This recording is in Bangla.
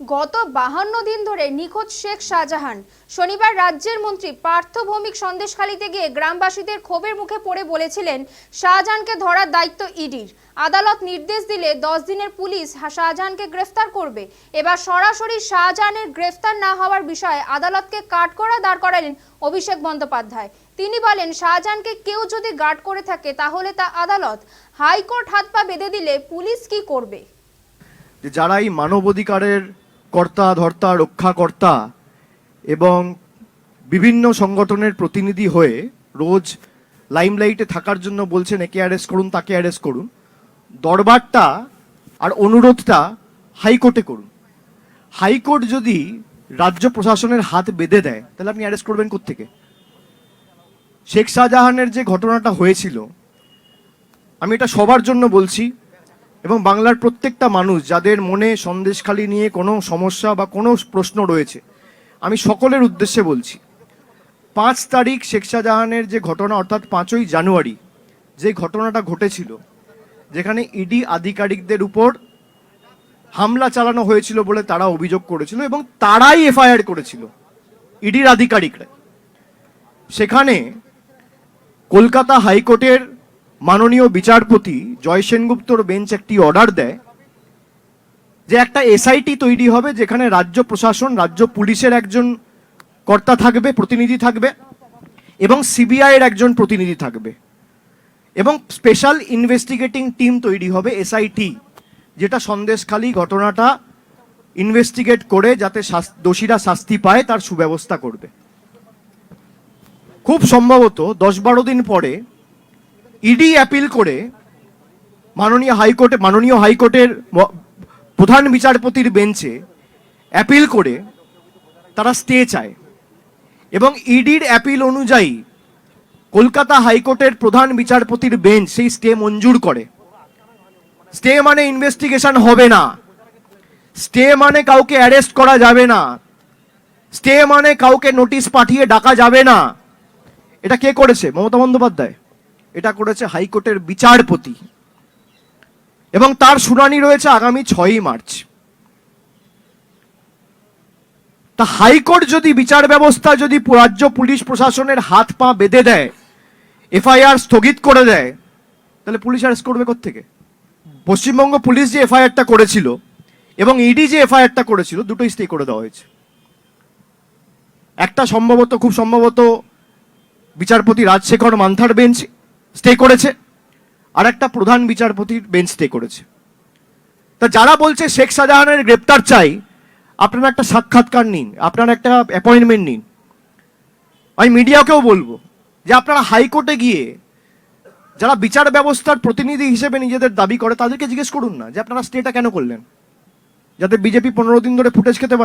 গত বাহান্ন দিন ধরে নিখোঁজ শেখ শাহজাহান। শনিবার রাজ্যের মন্ত্রী পার্থ ভৌমিক সন্দেশখালীতে গিয়ে গ্রামবাসীদের ক্ষোভের মুখে পড়ে বলেছিলেন, শাহজাহানকে ধরার দায়িত্ব ইডির। আদালত নির্দেশ দিলে দশ দিনের পুলিশ শাহজাহানকে গ্রেফতার করবে। এবার সরাসরি শাহজাহানের গ্রেফতার না হওয়ার বিষয়ে আদালতকে কাঠকড়া দাঁড় করালেন অভিষেক বন্দ্যোপাধ্যায়। তিনি বলেন, শাহজাহানকে কেউ যদি গার্ড করে থাকে তাহলে তা আদালত। হাইকোর্ট হাত পা বেঁধে দিলে পুলিশ কি করবে? যারা এই মানবাধিকারের কর্তা, ধর্তা, রক্ষাকর্তা এবং বিভিন্ন সংগঠনের প্রতিনিধি হয়ে রোজ লাইমলাইটে থাকার জন্য বলছেন, একে অ্যারেস্ট করুন, তাকে অ্যারেস্ট করুন। দরবারটা আর অনুরোধটা হাইকোর্টে করুন। হাইকোর্ট যদি রাজ্য প্রশাসনের হাত বেঁধে দেয়, তাহলে আপনি অ্যারেস্ট করবেন কোত্থেকে? শেখ শাহজাহানের যে ঘটনাটা হয়েছিল, আমি এটা সবার জন্য বলছি এবং বাংলার প্রত্যেকটা মানুষ যাদের মনে সন্দেশখালি নিয়ে কোনো সমস্যা বা কোনো প্রশ্ন রয়েছে, আমি সকলের উদ্দেশ্যে বলছি, পাঁচ তারিখ শেখ শাহজাহানের যে ঘটনা, অর্থাৎ পাঁচই জানুয়ারি, যে ঘটনাটা ঘটেছিল, যেখানে ইডি আধিকারিকদের উপর হামলা চালানো হয়েছিল বলে তারা অভিযোগ করেছিল এবং তারাই এফআইআর করেছিল ইডির আধিকারিকরা। সেখানে কলকাতা হাইকোর্টের মাননীয় বিচারপতি জয় সেনগুপ্তর বেঞ্চ একটি অর্ডার দেয় যে একটা এসআইটি তৈরি হবে যেখানে রাজ্য প্রশাসন, রাজ্য পুলিশের একজন কর্তা থাকবে, প্রতিনিধি থাকবে এবং সিবিআই এর একজন প্রতিনিধি থাকবে এবং স্পেশাল ইনভেস্টিগেটিং টিম তৈরি হবে এসআইটি যেটা সন্দেশখালী ঘটনাটা ইনভেস্টিগেট করে যাতে দোষীরা শাস্তি পায়, তার সুব্যবস্থা করবে। খুব সম্ভবত দশ বারো দিন পরে ইডি অ্যাপিল করে মাননীয় হাইকোর্টে, মাননীয় হাইকোর্টের প্রধান বিচারপতির বেঞ্চে অ্যাপিল করে তারা স্টে চায়। এবং ইডির অ্যাপিল অনুযায়ী কলকাতা হাইকোর্টের প্রধান বিচারপতির বেঞ্চ সেই স্টে মঞ্জুর করে। স্টে মানে ইনভেস্টিগেশন হবে না। স্টে মানে কাউকে অ্যারেস্ট করা যাবে না। স্টে মানে কাউকে নোটিশ পাঠিয়ে ডাকা যাবে না। এটা কে করেছে? মমতা বন্দ্যোপাধ্যায়। এটা করেছে হাইকোর্টের বিচারপতি। এবং তার শুনানি রয়েছে আগামী ছয়ই মার্চ। তা হাইকোর্ট যদি বিচার ব্যবস্থা যদি রাজ্য পুলিশ প্রশাসনের হাত পা বেঁধে দেয়, এফআইআর স্থগিত করে দেয়, তাহলে পুলিশ অ্যারেস্ট করবে থেকে পশ্চিমবঙ্গ পুলিশ যে এফআইআরটা করেছিল এবং ইডি যে এফআইআরটা করেছিল, দুটোই স্টে করে দেওয়া হয়েছে। একটা সম্ভবত, খুব সম্ভবত বিচারপতি রাজশেখর মান্থার বেঞ্চ স্টে করেছে আর একটা প্রধান বিচারপতির বেঞ্চ স্টে করেছে। তা যারা বলছে শেখ শাহজাহানের গ্রেপ্তার চাই, আপনারা একটা সাক্ষাৎকার নিন, আপনারা একটা অ্যাপয়েন্টমেন্ট নিন। আমি মিডিয়াকেও বলব যে আপনারা হাইকোর্টে গিয়ে যারা বিচার ব্যবস্থার প্রতিনিধি হিসেবে নিজেদের দাবি করে, তাদেরকে জিজ্ঞেস করুন না যে আপনারা স্টেটা কেন করলেন, যাতে বিজেপি পনেরো দিন ধরে ফুটেজ খেতে পারে।